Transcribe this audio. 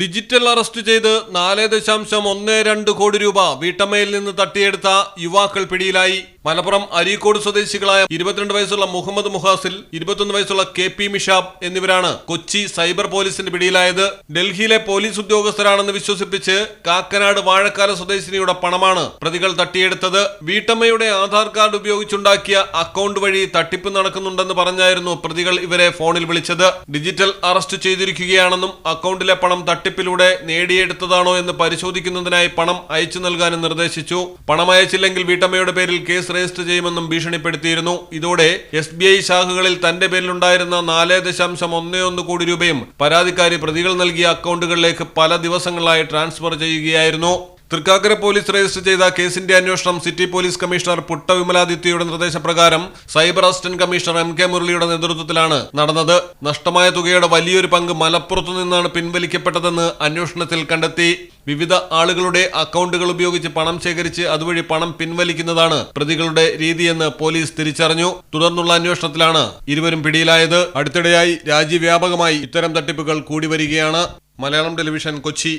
Digital arrest ചെയ്ത് നാല് ദശാംശം ഒന്ന് രണ്ട് കോടി രൂപ വീട്ടമ്മയിൽ നിന്ന് തട്ടിയെടുത്ത യുവാക്കൾ പിടിയിലായി. മലപ്പുറം അരീക്കോട് സ്വദേശികളായ ഇരുപത്തിരണ്ട് വയസ്സുള്ള മുഹമ്മദ് മുഹാസിൽ ഇരുപത്തൊന്ന് വയസ്സുള്ള കെ പി മിഷാബ് എന്നിവരാണ് കൊച്ചി സൈബർ പോലീസിന്റെ പിടിയിലായത്. ഡൽഹിയിലെ പോലീസ് ഉദ്യോഗസ്ഥരാണെന്ന് വിശ്വസിപ്പിച്ച് കാക്കനാട് വാഴക്കാല സ്വദേശിനിയുടെ പണമാണ് പ്രതികൾ തട്ടിയെടുത്തത്. വീട്ടമ്മയുടെ ആധാർ കാർഡ് ഉപയോഗിച്ചുണ്ടാക്കിയ അക്കൗണ്ട് വഴി തട്ടിപ്പ് നടക്കുന്നുണ്ടെന്ന് പറഞ്ഞായിരുന്നു പ്രതികൾ ഇവരെ ഫോണിൽ വിളിച്ചത്. ഡിജിറ്റൽ അറസ്റ്റ് ചെയ്തിരിക്കുകയാണെന്നും അക്കൗണ്ടിലെ പണം തട്ടിപ്പിലൂടെ നേടിയെടുത്തതാണോ എന്ന് പരിശോധിക്കുന്നതിനായി പണം അയച്ചു നൽകാനും നിർദ്ദേശിച്ചു. പണം അയച്ചില്ലെങ്കിൽ വീട്ടമ്മയുടെ പേരിൽ കേസ് രജിസ്റ്റർ ചെയ്യുമെന്നും ഭീഷണിപ്പെടുത്തിയിരുന്നു. ഇതോടെ എസ് ബി ഐ ശാഖകളിൽ തന്റെ പേരിലുണ്ടായിരുന്ന നാല് ദശാംശം ഒന്നേ ഒന്ന് കോടി രൂപയും പരാതിക്കാരി പ്രതികൾ നൽകിയ അക്കൗണ്ടുകളിലേക്ക് പല ദിവസങ്ങളായി ട്രാൻസ്ഫർ ചെയ്യുകയായിരുന്നു. തൃക്കാക്കര പോലീസ് രജിസ്റ്റർ ചെയ്ത കേസിന്റെ അന്വേഷണം സിറ്റി പോലീസ് കമ്മീഷണർ പുട്ട വിമലാദിത്യയുടെ നിർദ്ദേശപ്രകാരം cyber assistant commissioner M K മുരളിയുടെ നേതൃത്വത്തിലാണ് നടന്നത്. നഷ്ടമായ തുകയുടെ വലിയൊരു പങ്ക് മലപ്പുറത്തു നിന്നാണ് പിൻവലിക്കപ്പെട്ടതെന്ന് അന്വേഷണത്തിൽ കണ്ടെത്തി. വിവിധ ആളുകളുടെ അക്കൗണ്ടുകൾ ഉപയോഗിച്ച് പണം ശേഖരിച്ച് അതുവഴി പണം പിൻവലിക്കുന്നതാണ് പ്രതികളുടെ രീതിയെന്ന് പോലീസ് തിരിച്ചറിഞ്ഞു. തുടർന്നുള്ള അന്വേഷണത്തിലാണ് ഇരുവരും പിടിയിലായത്. അടുത്തിടെയായി രാജ്യവ്യാപകമായി ഇത്തരം തട്ടിപ്പുകൾ കൂടി വരികയാണ്. മലയാളം ടെലിവിഷൻ കൊച്ചി.